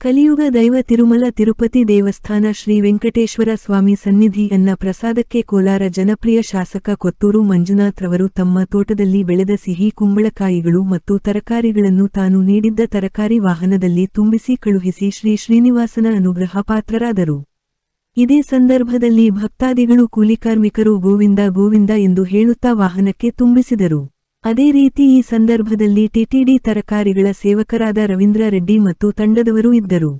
ಕಲಿಯುಗ ದೈವ ತಿರುಮಲ ತಿರುಪತಿ ದೇವಸ್ಥಾನ ಶ್ರೀ ವೆಂಕಟೇಶ್ವರ ಸ್ವಾಮಿ ಸನ್ನಿಧಿಯನ್ನ ಪ್ರಸಾದಕ್ಕೆ ಕೋಲಾರ ಜನಪ್ರಿಯ ಶಾಸಕ ಕೊತ್ತೂರು ಮಂಜುನಾಥ್ ರವರು ತಮ್ಮ ತೋಟದಲ್ಲಿ ಬೆಳೆದ ಸಿಹಿ ಕುಂಬಳಕಾಯಿಗಳು ಮತ್ತು ತರಕಾರಿಗಳನ್ನು ತಾನು ನೀಡಿದ್ದ ತರಕಾರಿ ವಾಹನದಲ್ಲಿ ತುಂಬಿಸಿ ಕಳುಹಿಸಿ ಶ್ರೀ ಶ್ರೀನಿವಾಸನ ಅನುಗ್ರಹ ಪಾತ್ರರಾದರು. ಇದೇ ಸಂದರ್ಭದಲ್ಲಿ ಭಕ್ತಾದಿಗಳು ಕೂಲಿಕಾರ್ಮಿಕರು ಗೋವಿಂದ ಗೋವಿಂದ ಎಂದು ಹೇಳುತ್ತಾ ವಾಹನಕ್ಕೆ ತುಂಬಿಸಿದರು. ಅದೇ ರೀತಿ ಈ ಸಂದರ್ಭದಲ್ಲಿ ಟಿಟಿಡಿ ತರಕಾರಿಗಳ ಸೇವಕರಾದ ರವೀಂದ್ರ ರೆಡ್ಡಿ ಮತ್ತು ತಂಡದವರು ಇದ್ದರು.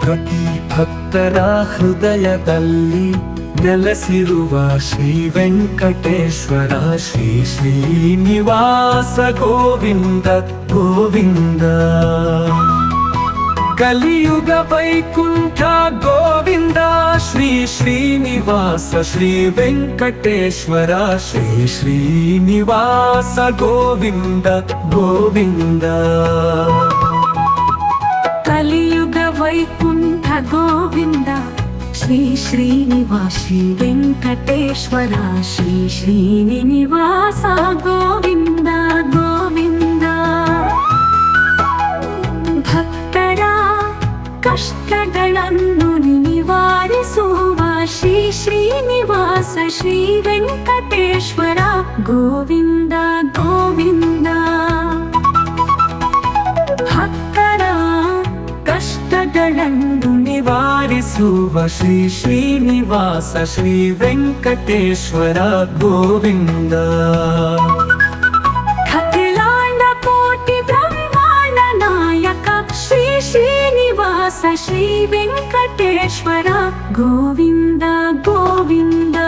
ಪ್ರತಿ ಭಕ್ತರ ಹೃದಯದಲ್ಲಿ ನೆಲೆಸಿರುವ ಶ್ರೀ ವೆಂಕಟೇಶ್ವರ, ಶ್ರೀ ಶ್ರೀನಿವಾಸ ಗೋವಿಂದ ಗೋವಿಂದ. కలియుగ వైకుంఠ గోవింద శ్రీ శ్రీనివాస శ్రీ వెంకటేశ్వర శ్రీ శ్రీనివాస గోవింద గోవింద. కలియుగ వైకుంఠ గోవింద శ్రీ శ్రీనివాస శ్రీ వెంకటేశ్వర శ్రీ శ్రీనివాస గోవింద. ಕಷ್ಟಗಳನ್ನು ನಿವಾರಿಸುವ ಶ್ರೀ ಶ್ರೀನಿವಾಸ ಶ್ರೀ ವೆಂಕಟೇಶ್ವರ ಗೋವಿಂದ ಗೋವಿಂದ. ಭಕ್ತರ ಕಷ್ಟಗಳನ್ನು ನಿವಾರಿಸುವ ಶ್ರೀ ಶ್ರೀನಿವಾಸ ಶ್ರೀ ವೆಂಕಟೇಶ್ವರ ಗೋವಿಂದ. శ్రీ వెంకటేశ్వర గోవింద గోవింద.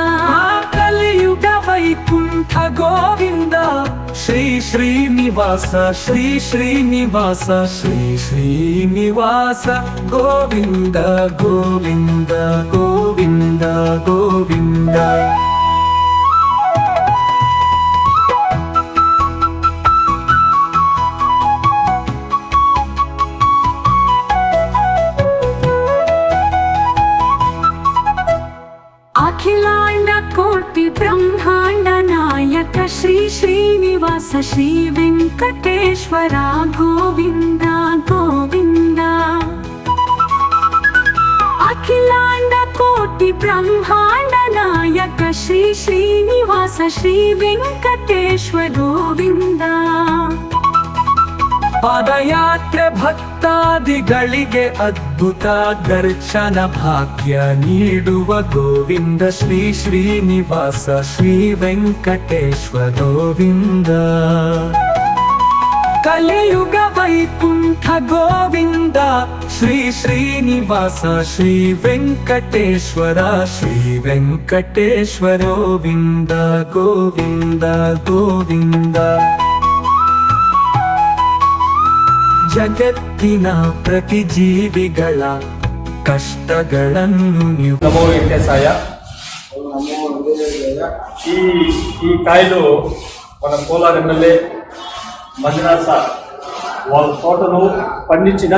కలియుగ వైకుంఠ గోవింద. శ్రీ శ్రీనివాస శ్రీ శ్రీనివాస శ్రీ శ్రీనివాస గోవింద గోవింద గోవింద గోవింద. వ్యాస శ్రీ వెంకటేశ్వర గోవింద గోవింద. అఖిలాండ కోటి బ్రహ్మాండ నాయక శ్రీ శ్రీనివాస శ్రీ వెంకటేశ్వర గోవింద. ಪಾದಯಾತ್ರೆ ಭಕ್ತಾದಿಗಳಿಗೆ ಅದ್ಭುತ ದರ್ಶನ ಭಾಗ್ಯ ನೀಡುವ ಗೋವಿಂದ ಶ್ರೀ ಶ್ರೀನಿವಾಸ ಶ್ರೀ ವೆಂಕಟೇಶ್ವರ ಗೋವಿಂದ. ಕಲಿಯುಗ ವೈಕುಂಠ ಗೋವಿಂದ ಶ್ರೀ ಶ್ರೀನಿವಾಸ ಶ್ರೀ ವೆಂಕಟೇಶ್ವರ ಶ್ರೀ ವೆಂಕಟೇಶ್ವರ ಗೋವಿಂದ ಗೋವಿಂದ. ಜಗತ್ತಿನ ಪ್ರತಿ ಜೀವಿಗಳ ಕಷ್ಟಗಳನ್ನು ನೀವು నమో వెంకటేశాయ ఈ ఈ కాయలు మన కోలార్ ఎమ్మెల్యే మంజునాథ్ సార్ వాళ్ళ తోటలో పండించిన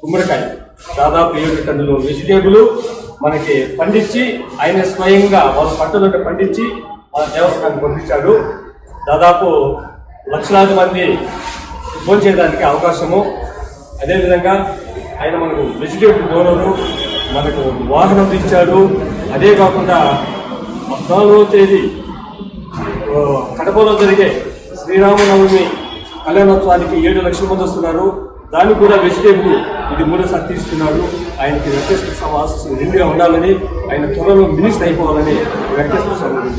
గుమ్మడికాయ దాదాపు ఏడు టన్నులు వెజిటేబుల్ మనకి పండించి ఆయన స్వయంగా వాళ్ళ పంటలు పండించి మన దేవస్థానానికి పంపించాడు దాదాపు లక్షలాది మంది చేయడానికి అవకాశము. అదేవిధంగా ఆయన మనకు వెజిటేబుల్ డోనరు మనకు వాహనం ఇచ్చాడు. అదే కాకుండా పద్నాలుగో తేదీ కడపలో జరిగే శ్రీరామనవమి కళ్యాణోత్సవానికి ఏడు లక్షల మంది వస్తున్నారు. దాన్ని కూడా వెజిటేబుల్ ఇది మూడోసారి తీసుకున్నాడు. ఆయనకి వెంకటేశ్వర స్వామి రెండుగా నిండుగా ఉండాలని ఆయన త్వరలో మినిస్ట్ అయిపోవాలని వెంకటేశ్వర స్వామి